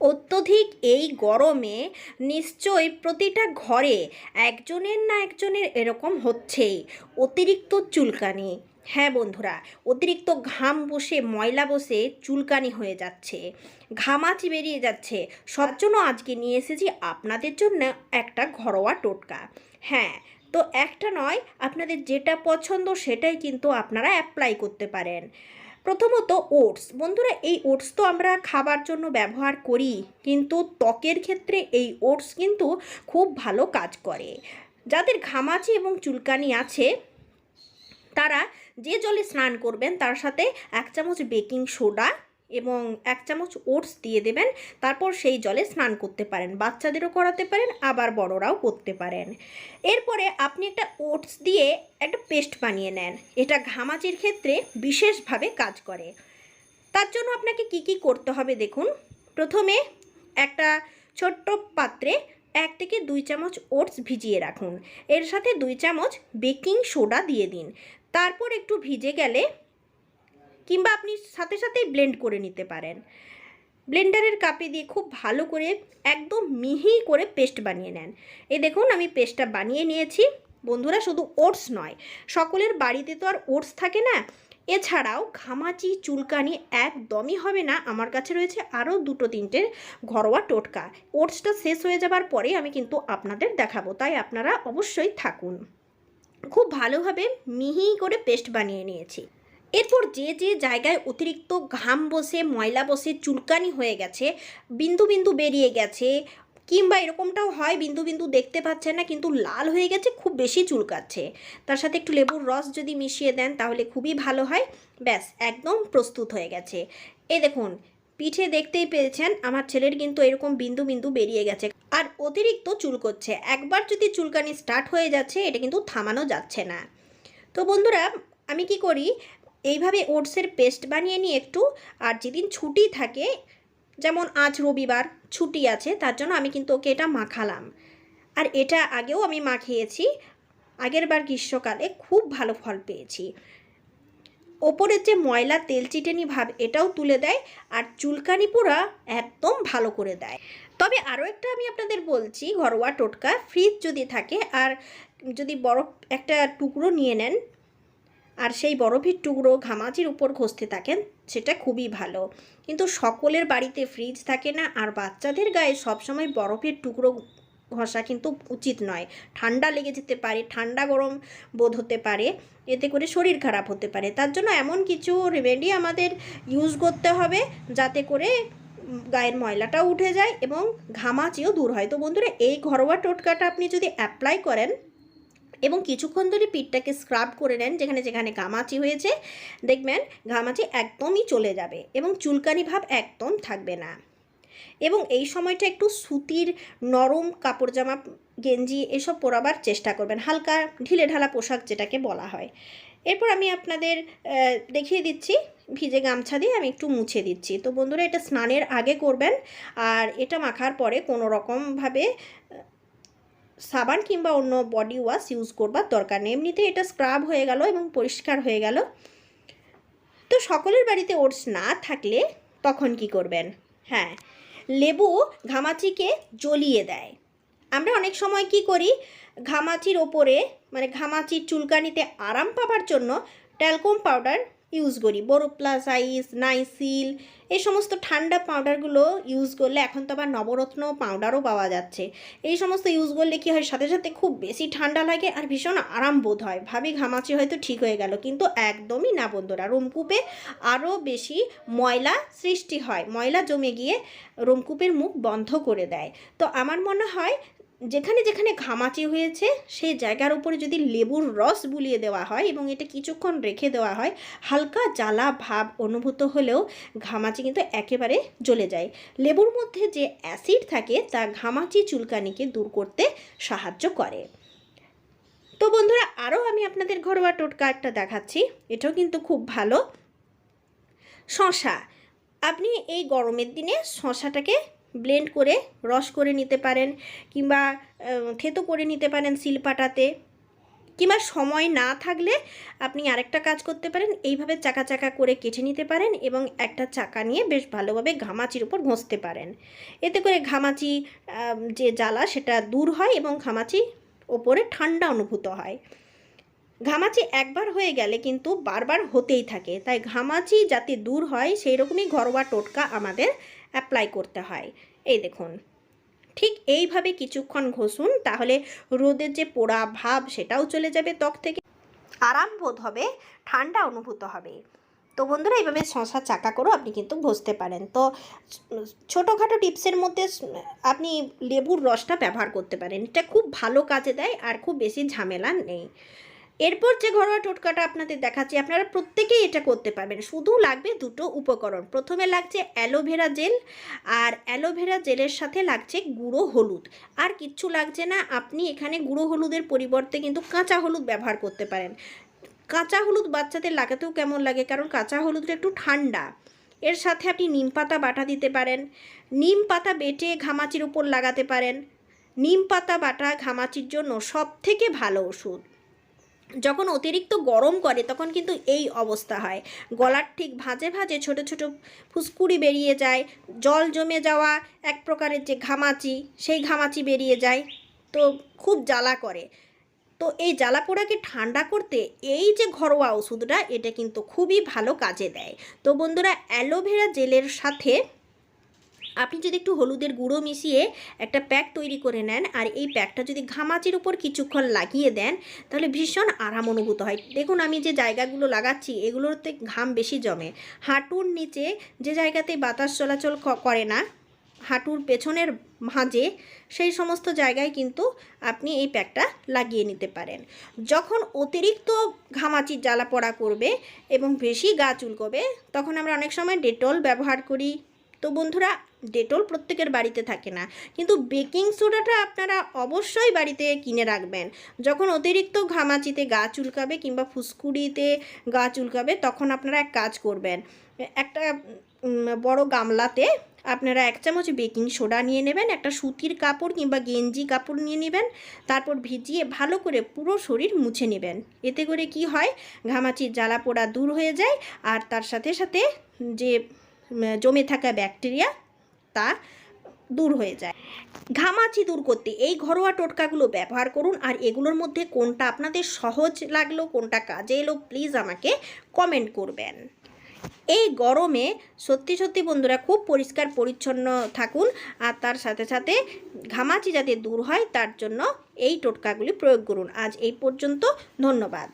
অত্যধিক এই গরমে নিশ্চয়ই প্রতিটা ঘরে একজনের না একজনের এরকম হচ্ছেই। অতিরিক্ত চুলকানি। হ্যাঁ বন্ধুরা, অতিরিক্ত ঘাম বসে, ময়লা বসে চুলকানি হয়ে যাচ্ছে। ঘামাচি বেরিয়ে যাচ্ছে। সব জন্য আজকে নিয়ে এসেছি আপনাদের জন্য একটা ঘরোয়া টোটকা। হ্যাঁ তো একটা নয়, আপনাদের যেটা পছন্দ সেটাই কিন্তু আপনারা অ্যাপ্লাই করতে পারেন। প্রথমত ওটস। বন্ধুরা, এই ওটস তো আমরা খাবার জন্য ব্যবহার করি, কিন্তু ত্বকের ক্ষেত্রে এই ওটস কিন্তু খুব ভালো কাজ করে। যাদের ঘামাচি এবং চুলকানি আছে, তারা যে জলে স্নান করবেন, তার সাথে এক চামচ বেকিং সোডা এবং এক চামচ ওটস দিয়ে দেবেন। তারপর সেই জলে স্নান করতে পারেন। বাচ্চাদেরও করাতে পারেন, আবার বড়রাও করতে পারেন। এরপরে আপনি একটা ওটস দিয়ে একটা পেস্ট বানিয়ে নেন। এটা ঘামাচির ক্ষেত্রে বিশেষভাবে কাজ করে। তার জন্য আপনাকে কি কি করতে হবে দেখুন। প্রথমে একটা ছোট্ট পাত্রে এক থেকে দুই চামচ ওটস ভিজিয়ে রাখুন। এর সাথে দুই চামচ বেকিং সোডা দিয়ে দিন। তারপর একটু ভিজে গেলে কিংবা আপনি সাথে সাথেই ব্লেন্ড করে নিতে পারেন। ব্লেন্ডারের কাপে দিয়ে খুব ভালো করে একদম মিহি করে পেস্ট বানিয়ে নেন। এই দেখুন, আমি পেস্টটা বানিয়ে নিয়েছি। বন্ধুরা, শুধু ওটস নয়, সকলের বাড়িতে তো আর ওটস থাকে না। এছাড়াও ঘামাচি, চুলকানি একদমই হবে না। আমার কাছে রয়েছে আরও দুটো তিনটে ঘরোয়া টোটকা। ওটসটা শেষ হয়ে যাবার পরে আমি কিন্তু আপনাদের দেখাবো। তাই আপনারা অবশ্যই থাকুন। খুব ভালোভাবে মিহি করে পেস্ট বানিয়ে নিয়েছি। এরপর যে যে জায়গায় অতিরিক্ত ঘাম বসে, ময়লা বসে, চুলকানি হয়ে গেছে, বিন্দু বিন্দু বেরিয়ে গেছে, কিংবা এরকমটাও হয় বিন্দু বিন্দু দেখতে পাচ্ছেন না, কিন্তু লাল হয়ে গেছে, খুব বেশি চুলকাচ্ছে। তার সাথে একটু লেবুর রস যদি মিশিয়ে দেন, তাহলে খুবই ভালো হয়। ব্যাস, একদম প্রস্তুত হয়ে গেছে। এ দেখুন, পিঠে দেখতেই পেয়েছেন, আমার ছেলের কিন্তু এরকম বিন্দু বিন্দু বেরিয়ে গেছে। আর অতিরিক্ত চুলকোচ্ছে, একবার যদি চুলকানি স্টার্ট হয়ে যাচ্ছে, এটা কিন্তু থামানো যাচ্ছে না। তো বন্ধুরা, আমি কি করি এইভাবে ওটসের পেস্ট বানিয়ে নিয়ে একটু আর যেদিন ছুটি থাকে, যেমন আজ রবিবার ছুটি আছে, তার জন্য আমি কিন্তু ওকে এটা মাখালাম। আর এটা আগেও আমি মাখিয়েছি, আগের বার গ্রীষ্মকালে খুব ভালো ফল পেয়েছি। ওপরের যে ময়লা, তেল চিটেনি ভাব, এটাও তুলে দেয় আর চুলকানি পোড়া একদম ভালো করে দেয়। তবে আরও একটা আমি আপনাদের বলছি, ঘরোয়া টোটকা, ফ্রিজ যদি থাকে আর যদি বরফ একটা টুকরো নিয়ে নেন আর সেই বরফের টুকরো ঘামাচির উপর ঘষতে থাকেন, সেটা খুবই ভালো। কিন্তু সকলের বাড়িতে ফ্রিজ থাকে না, আর বাচ্চাদের গায়ে সবসময় বরফের টুকরো ঘষা কিন্তু উচিত নয়। ঠান্ডা লেগে যেতে পারে, ঠান্ডা গরম বোধ হতে পারে, এতে করে শরীর খারাপ হতে পারে। তার জন্য এমন কিছু রেমেডি আমাদের ইউজ করতে হবে, যাতে করে গায়ের ময়লাটাও উঠে যায় এবং ঘামাচিও দূর হয়। তো বন্ধুরা, এই ঘরোয়া টোটকাটা আপনি যদি অ্যাপ্লাই করেন এবং কিছুক্ষণ ধরে পিঠটাকে স্ক্রাব করে নেন, যেখানে যেখানে ঘামাচি হয়েছে। দেখবেন ঘামাচি একদমই চলে যাবে এবং চুলকানি ভাব একদম থাকবে না। এবং এই সময়টা একটু সুতির নরম কাপড় জামা, গেঞ্জি এসব পরাবার চেষ্টা করবেন। হালকা ঢিলে ঢালা পোশাক যেটাকে বলা হয়। এরপর আমি আপনাদের দেখিয়ে দিচ্ছি, ভিজে গামছা দিয়ে আমি একটু মুছে দিচ্ছি। তো বন্ধুরা, এটা স্নানের আগে করবেন। আর এটা মাখার পরে কোনো রকমভাবে সাবান কিংবা অন্য বডি ওয়াশ ইউজ করবার দরকার নেই। এমনিতে এটা স্ক্রাব হয়ে গেল এবং পরিষ্কার হয়ে গেল। তো সকলের বাড়িতে ওটস না থাকলে তখন কি করবেন? হ্যাঁ লেবু ঘামাচিকে জ্বলিয়ে দেয়। আমরা অনেক সময় কি করি? ঘামাচির ওপরে মানে ঘামাচির চুলকানিতে আরাম পাবার জন্য ট্যালকম পাউডার ইউজ করি। বোরোপ্লাস আইস নাইসিল, এই সমস্ত ঠান্ডা পাউডারগুলো ইউজ করলে এখন তো আবার নবরত্ন পাউডারও পাওয়া যাচ্ছে। এই সমস্ত ইউজ করলে কি হয়, সাথে সাথে খুব বেশি ঠান্ডা লাগে আর ভীষণ আরাম বোধ হয়। ভাবি ঘামাচি হয়তো ঠিক হয়ে গেল, কিন্তু একদমই না বন্ধুরা। রোমকূপে আরও বেশি ময়লা সৃষ্টি হয়। ময়লা জমে গিয়ে রোমকূপের মুখ বন্ধ করে দেয়। তো আমার মনে হয় যেখানে যেখানে ঘামাচি হয়েছে, সেই জায়গার উপরে যদি লেবুর রস বুলিয়ে দেওয়া হয় এবং এটা কিছুক্ষণ রেখে দেওয়া হয়, হালকা জ্বালা ভাব অনুভূত হলেও ঘামাচি কিন্তু একেবারে জ্বলে যায়। লেবুর মধ্যে যে অ্যাসিড থাকে, তা ঘামাচি চুলকানিকে দূর করতে সাহায্য করে। তো বন্ধুরা, আরও আমি আপনাদের ঘরোয়া টোটকা একটা দেখাচ্ছি। এটাও কিন্তু খুব ভালো। শশা আপনি এই গরমের দিনে শশাটাকে ব্লেন্ড করে রস করে নিতে পারেন কিংবা থেতো করে নিতে পারেন শিলপাটাতে। কিংবা সময় না থাকলে আপনি আরেকটা কাজ করতে পারেন, এইভাবে চাকা চাকা করে কেটে নিতে পারেন এবং একটা চাকা নিয়ে বেশ ভালোভাবে ঘামাচির উপর ঘষতে পারেন। এতে করে ঘামাচি যে জ্বালা সেটা দূর হয় এবং ঘামাচি ওপরে ঠান্ডা অনুভূত হয়। ঘামাচি একবার হয়ে গেলে কিন্তু বারবার হতেই থাকে। তাই ঘামাচি যাতে দূর হয় সেই রকমই ঘরোয়া টোটকা আমাদের অ্যাপ্লাই করতে হয়। এই দেখুন। ঠিক এইভাবে কিছুক্ষণ ঘষুন, তাহলে রোদের যে পোড়া ভাব, সেটাও চলে যাবে ত্বক থেকে। আরাম বোধ হবে, ঠান্ডা অনুভূত হবে। তো বন্ধুরা, এইভাবে শশা চাকা করেও আপনি কিন্তু ঘষতে পারেন। তো ছোটোখাটো টিপসের মধ্যে আপনি লেবুর রসটা ব্যবহার করতে পারেন। এটা খুব ভালো কাজে দেয় আর খুব বেশি ঝামেলা নেই। এরপর যে ঘরোয়া টোটকাটা আপনাদের দেখাচ্ছি, আপনারা প্রত্যেকেই এটা করতে পারবেন। শুধু লাগবে দুটো উপকরণ। প্রথমে লাগছে অ্যালোভেরা জেল আর অ্যালোভেরা জেলের সাথে লাগছে গুঁড়ো হলুদ। আর কিচ্ছু লাগছে না, আপনি এখানে গুঁড়ো হলুদের পরিবর্তে কিন্তু কাঁচা হলুদ ব্যবহার করতে পারেন। কাঁচা হলুদ বাচ্চাদের লাগাতেও কেমন লাগে? কারণ কাঁচা হলুদটা একটু ঠান্ডা। এর সাথে আপনি নিম পাতা বাটা দিতে পারেন। নিম পাতা বেটে ঘামাচির উপর লাগাতে পারেন। নিম পাতা বাটা ঘামাচির জন্য সব থেকে ভালো ওষুধ। যখন অতিরিক্ত গরম করে তখন কিন্তু এই অবস্থা হয়। গলার ঠিক ভাঁজে ভাঁজে ছোট ছোট ফুসকুড়ি বেরিয়ে যায়, জল জমে যাওয়া এক প্রকারের যে ঘামাচি, সেই ঘামাচি বেরিয়ে যায়, তো খুব জ্বালা করে। তো এই জ্বালা পোড়াকে ঠান্ডা করতে এই যে ঘরোয়া ওষুধটা, এটা কিন্তু খুবই ভালো কাজে দেয়। তো বন্ধুরা, অ্যালোভেরা জেলের সাথে আপনি যদি একটু হলুদের গুঁড়ো মিশিয়ে একটা প্যাক তৈরি করে নেন আর এই প্যাকটা যদি ঘামাচির উপর কিছুক্ষণ লাগিয়ে দেন, তাহলে ভীষণ আরাম অনুভূত হয়। দেখুন, আমি যে জায়গাগুলো লাগাচ্ছি, এগুলোতে ঘাম বেশি জমে। হাঁটুর নিচে যে জায়গাতে বাতাস চলাচল করে না, হাঁটুর পেছনের ভাঁজে সেই সমস্ত জায়গায় কিন্তু আপনি এই প্যাকটা লাগিয়ে নিতে পারেন। যখন অতিরিক্ত ঘামাচির জ্বালা পড়া করবে এবং বেশি গা চুলকবে, তখন আমরা অনেক সময় ডেটল ব্যবহার করি। তো বন্ধুরা, ডেটল প্রত্যেকের বাড়িতে থাকে না। কিন্তু বেকিং সোডাটা আপনারা অবশ্যই বাড়িতে কিনে রাখবেন। যখন অতিরিক্ত ঘামাচিতে গা চুলকাবে কিংবা ফুসকুড়িতে গা চুলকাবে, তখন আপনারা এক কাজ করবেন, একটা বড় গামলাতে আপনারা এক চামচ বেকিং সোডা নিয়ে নেবেন, একটা সুতির কাপড় কিংবা গেঞ্জি কাপড় নিয়ে নেবেন, তারপর ভিজিয়ে ভালো করে পুরো শরীর মুছে নেবেন। এতে করে কি হয়? ঘামাচির জ্বালা পোড়া দূর হয়ে যায়, আর তার সাথে সাথে যে জমে থাকা ব্যাকটেরিয়া তা দূর হয়ে যায়। ঘামাচি দূর করতে এই ঘরোয়া টোটকাগুলো ব্যবহার করুন আর এগুলোর মধ্যে কোনটা আপনাদের সহজ লাগল, কোনটা কাজে এলো প্লিজ আমাকে কমেন্ট করবেন। এই গরমে সত্যি সত্যি বন্ধুরা খুব পরিষ্কার পরিচ্ছন্ন থাকুন আর তার সাথে সাথে ঘামাচি যাতে দূর হয় তার জন্য এই টোটকাগুলি প্রয়োগ করুন। আজ এই পর্যন্ত, ধন্যবাদ।